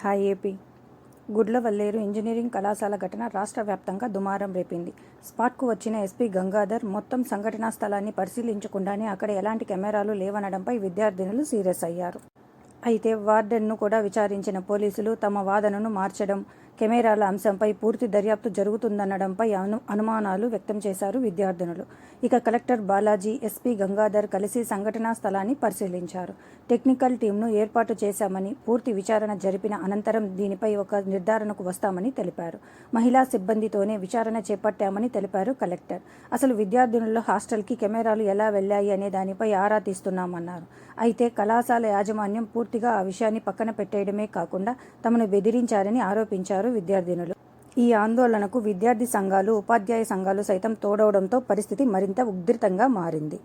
Hi AP. Gudlavalleru engineering కళాశాల ఘటన రాష్ట్ర వ్యాప్తంగా దుమారం రేపింది. స్పాట్కు వచ్చిన ఎస్పీ గంగాధర్ మొత్తం సంఘటనా స్థలాన్ని పరిశీలించకుండానే అక్కడ ఎలాంటి కెమెరాలు లేవనడంపై విద్యార్థినులు సీరియస్ అయ్యారు. అయితే వార్డెన్ను కూడా విచారించిన పోలీసులు తమ వాదనను మార్చడం కెమెరాల అంశంపై పూర్తి దర్యాప్తు జరుగుతుందనడంపై అను అనుమానాలు వ్యక్తం చేశారు విద్యార్థినులు. ఇక కలెక్టర్ బాలాజీ ఎస్పీ గంగాధర్ కలిసి సంఘటనా స్థలాన్ని పరిశీలించారు. టెక్నికల్ టీంను ఏర్పాటు చేశామని పూర్తి విచారణ జరిపిన అనంతరం దీనిపై ఒక నిర్ధారణకు వస్తామని తెలిపారు. మహిళా సిబ్బందితోనే విచారణ చేపట్టామని తెలిపారు కలెక్టర్. అసలు విద్యార్థినుల్లో హాస్టల్కి కెమెరాలు ఎలా వెళ్ళాయి అనే దానిపై ఆరా తీస్తున్నామన్నారు. అయితే కళాశాల యాజమాన్యం పూర్తిగా ఆ విషయాన్ని పక్కన పెట్టేయడమే కాకుండా తమను బెదిరించారని ఆరోపించారు విద్యార్థినులు. ఈ ఆందోళనకు విద్యార్థి సంఘాలు ఉపాధ్యాయ సంఘాలు సైతం తోడవడంతో పరిస్థితి మరింత ఉధృతంగా మారింది.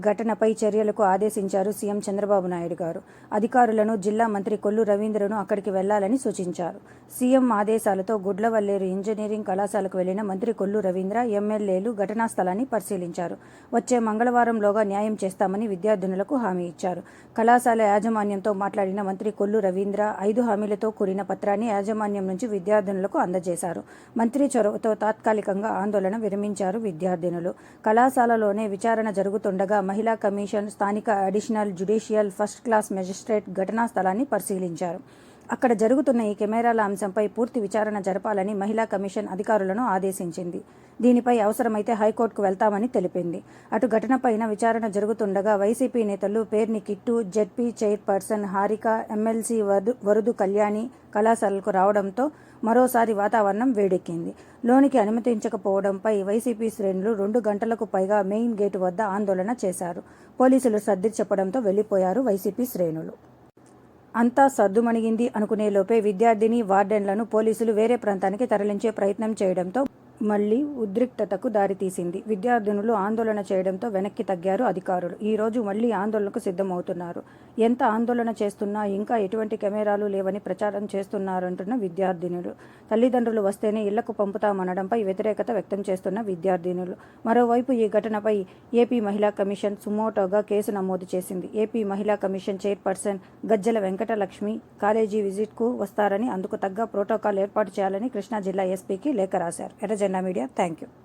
ఘటనపై చర్యలకు ఆదేశించారు సీఎం చంద్రబాబు నాయుడు గారు. అధికారులను జిల్లా మంత్రి కొల్లు రవీంద్రను అక్కడికి వెళ్ళాలని సూచించారు. సీఎం ఆదేశాలతో గుడ్లవల్లేరు ఇంజనీరింగ్ కళాశాలకు వెళ్ళిన మంత్రి కొల్లు రవీంద్ర ఎమ్మెల్యేలు ఘటనా స్థలాన్ని పరిశీలించారు. వచ్చే మంగళవారంలోగా న్యాయం చేస్తామని విద్యార్థినులకు హామీ ఇచ్చారు. కళాశాల యాజమాన్యంతో మాట్లాడిన మంత్రి కొల్లు రవీంద్ర ఐదు హామీలతో కూడిన పత్రాన్ని యాజమాన్యం నుంచి విద్యార్థినులకు అందజేశారు. మంత్రి చొరవతో తాత్కాలికంగా ఆందోళన విరమించారు విద్యార్థినులు. కళాశాలలోనే విచారణ జరుగుతుండగా మహిళా కమిషన్ స్థానిక additional judicial first class magistrate ఘటనా స్థలాన్ని పరిశీలించారు. అక్కడ జరుగుతున్న ఈ కెమెరాల అంశంపై పూర్తి విచారణ జరపాలని మహిళా కమిషన్ అధికారులను ఆదేశించింది. దీనిపై అవసరమైతే హైకోర్టుకు వెళ్తామని తెలిపింది. అటు ఘటనపైన విచారణ జరుగుతుండగా వైసీపీ నేతలు Perni Kittu ZP chairperson Harika MLC వరు వరుదు కళ్యాణి కళాశాలకు రావడంతో మరోసారి వాతావరణం వేడెక్కింది. లోనికి అనుమతించకపోవడంపై వైసీపీ శ్రేణులు రెండు గంటలకు పైగా మెయిన్ గేటు వద్ద ఆందోళన చేశారు. పోలీసులు సర్ది చెప్పడంతో వెళ్ళిపోయారు వైసీపీ శ్రేణులు. అంతా సర్దుమణిగింది అనుకునేలోపే విద్యార్థిని వార్డెన్లను పోలీసులు వేరే ప్రాంతానికి తరలించే ప్రయత్నం చేయడంతో మళ్ళీ ఉద్రిక్తతకు దారితీసింది. విద్యార్థినులు ఆందోళన చేయడంతో వెనక్కి తగ్గారు అధికారులు. ఈ రోజు మళ్ళీ ఆందోళనకు సిద్ధమవుతున్నారు. ఎంత ఆందోళన చేస్తున్నా ఇంకా ఎటువంటి కెమెరాలు లేవని ప్రచారం చేస్తున్నారంటున్న విద్యార్థినులు. తల్లిదండ్రులు వస్తేనే ఇళ్ళకు పంపుతామనడంపై వ్యతిరేకత వ్యక్తం చేస్తున్న విద్యార్థినులు. మరోవైపు ఈ ఘటనపై ఏపీ మహిళా కమిషన్ సుమోటోగా కేసు నమోదు చేసింది. ఏపీ మహిళా commission chairperson Gajjala Venkatalakshmi college విజిట్కు వస్తారని అందుకు తగ్గ ప్రోటోకాల్ ఏర్పాటు చేయాలని కృష్ణా జిల్లా ఎస్పీకి లేఖ రాశారు. ఎర్రజెండా Media. Thank you.